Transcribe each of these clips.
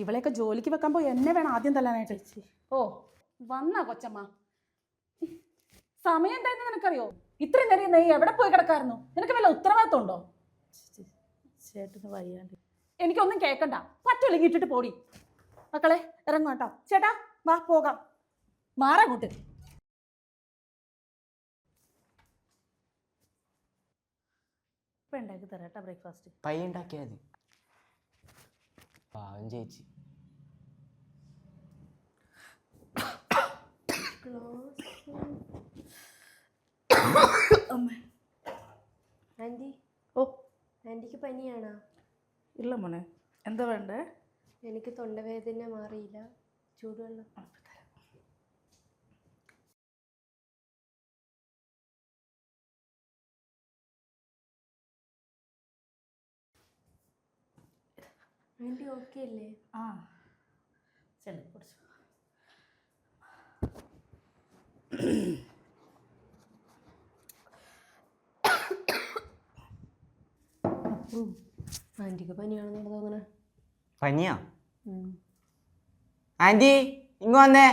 ഇവളെയൊക്കെ ജോലിക്ക് വെക്കാൻ പോയി എന്നെ വേണം ആദ്യം തല്ലാനായിട്ട്. ഓ വന്നാ കൊച്ചമ്മ. സമയം എന്തായിരുന്നു നിനക്കറിയോ? ഇത്രയും നേരം നീ എവിടെ പോയി കിടക്കായിരുന്നു? നിനക്ക് വല്ല ഉത്തരവാദിത്വം ഉണ്ടോ ചേട്ടന് വയ്യാണ്ട്. എനിക്കൊന്നും കേൾക്കണ്ട പറ്റില്ലെങ്കിൽ ഇട്ടിട്ട് പോടി. മക്കളെ ഇറങ്ങും കേട്ടോ. ചേട്ടാ വാ പോകാം. മാറാ ഇപ്പം ഉണ്ടാക്കി തരാം കേട്ടോ ബ്രേക്ക്ഫാസ്റ്റ് പയ്യ ഉണ്ടാക്കിയാൽ മതി. പാവം ചേച്ചി ആന്റി. ഓ ആന്റിക്ക് പനിയാണോ? ഇല്ല മോനെ. എന്താ വേണ്ടേ? എനിക്ക് തൊണ്ടവേദന മാറിയില്ല. ചൂടുവെള്ളം. ആന്റി ഓക്കെ അല്ലേ? ആ. ചെല്ലു കുടിച്ചു. ആന്റിക്ക് പനിയാണെന്നാണ് തോന്നണേ. പനിയാ? ആന്റി ഇങ്ങ് വന്നേ.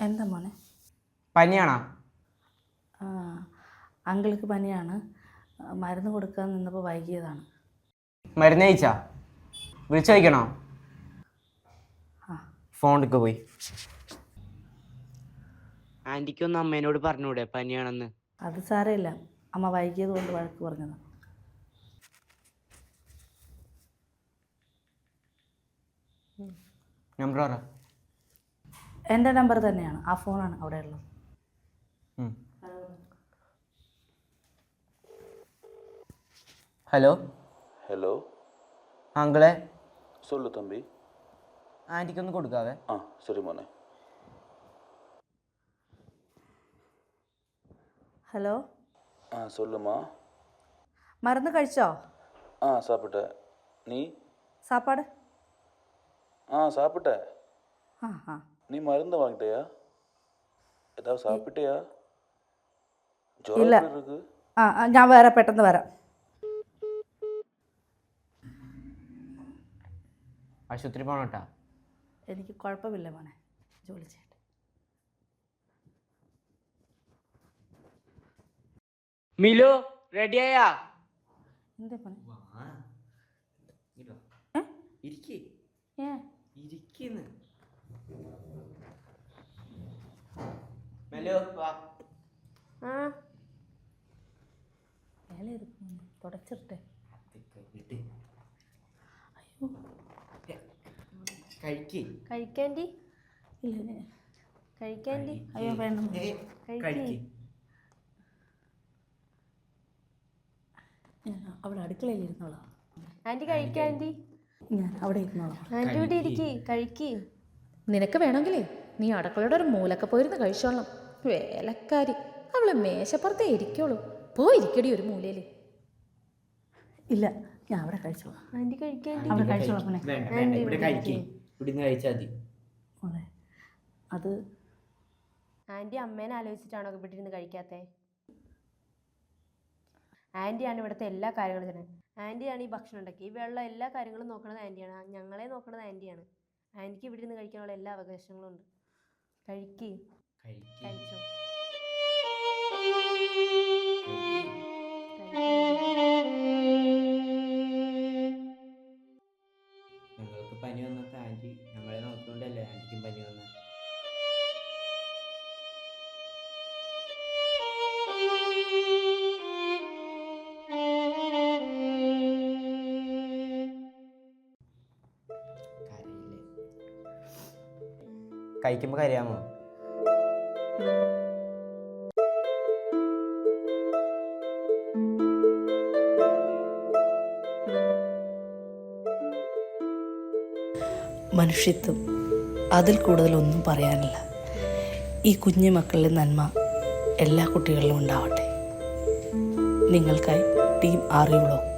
എന്താ മോനെ? പനിയാണോ? ആ അങ്കിൾക്ക് പനിയാണ്. മരുന്ന് കൊടുക്കാൻ നിന്നപ്പോൾ വൈകിയതാണ്. മരുന്ന് കഴിച്ചാ വിളിച്ചു ഫോൺ എടുക്ക പോയി. ആന്റിക്കൊന്ന് അമ്മേനോട് പറഞ്ഞൂടെ പനിയാണെന്ന്? അത് സാരമില്ല. അമ്മ വൈകിയത് കൊണ്ട് വഴക്ക് പറഞ്ഞത്. നമ്പർ പറ. എന്റെ നമ്പർ തന്നെയാണ്. ആ ഫോണാണ് അവിടെ ഉള്ളത്. ഹലോ? അങ്കിളെ சொல்லு தம்பி ആൻറ്റിക്കൊന്ന് കൊടുക്കാവേ ஆ சரி மோனே ഹലോ ஆ சொல்லுமா മരുന്ന് കഴിച്ചോ ஆ சாப்பிட்டேன் நீ സാപ്പാട് ஆ சாப்பிட்டேன் ആ ആ நீ மருந்து வாங்கிட்டியா ஏதாவது சாப்பிட்டியா ஜுரம் இல்ல. எப்படி இருக்கு ആ ആ, ഞാൻ വേറെ പെട്ടെന്ന് വരാം ആശുപത്രി പോകണം കേട്ടോ എനിക്ക് കുഴപ്പമില്ല മോനെ. ജോലി ചെയ്യട്ടെ. മിലു റെഡിയായാ എന്താ മോനെ? ഏ? വേല തുടച്ചിട്ടെ കഴിക്കേ. കഴിക്കാന്റി ഇല്ല ഇല്ല. അയ്യോ വേണം കഴിക്കേ. അവിടെ അടുക്കളയിൽ ഇരുന്നോളാം. ആന്റി കഴിക്കാന്റി ഞാൻ അവിടെ ഇരുന്നോളാം. ആന്റി ഇവിടെ ഇരിക്കേ കഴിക്കേ. നിനക്ക് വേണമെങ്കിലേ നീ അടുക്കളയുടെ ഒരു മൂലൊക്കെ പോയിരുന്ന് കഴിച്ചോളാം. വേലക്കാരി അവൾ മേശപ്പുറത്തേ ഇരിക്കുള്ളൂ. പോയിരിക്കടി ഒരു മൂലയിൽ ഇല്ല ഞാൻ അവിടെ കഴിച്ചോളാം. ആന്റി കഴിക്കാൻ അവിടെ കഴിച്ചോളാം വേണ്ട വേണ്ട ഇവിടെ കഴിക്കേ. ഇവിടുന്ന് കഴിച്ചാൽ മതി. അത്. ആന്റി അമ്മേനെ ആലോചിച്ചിട്ടാണോ ഇവിടെ ഇരുന്ന് കഴിക്കാത്തേ? ആന്റിയാണ് ഇവിടുത്തെ എല്ലാ കാര്യങ്ങളും ചെയ്യുന്നത്. ആന്റിയാണ് ഈ ഭക്ഷണം ഉണ്ടാക്കി. ഈ വെള്ളം എല്ലാ കാര്യങ്ങളും നോക്കുന്നത് ആന്റിയാണ് ഞങ്ങളെ നോക്കുന്നത് ആന്റിയാണ് ആന്റിക്ക് ഇവിടെ ഇരുന്ന് കഴിക്കാനുള്ള എല്ലാ അവകാശങ്ങളും ഉണ്ട്. കഴിക്ക്. കഴിക്കേ. കഴിച്ചോ? ഞങ്ങൾക്ക് പനി വന്നപ്പോൾ ആന്റി ഞങ്ങളെ നോക്കിക്കൊണ്ടല്ലേ ആന്റിക്കും പനി വന്നത് കഴിക്കുമ്പോൾ കരയാമോ? മനുഷ്യത്വം. അതിൽ കൂടുതലൊന്നും പറയാനില്ല. ഈ കുഞ്ഞു മക്കളുടെ നന്മ എല്ലാ കുട്ടികളിലും ഉണ്ടാവട്ടെ. നിങ്ങൾക്കായി ടീം ബ്ലോക്ക്.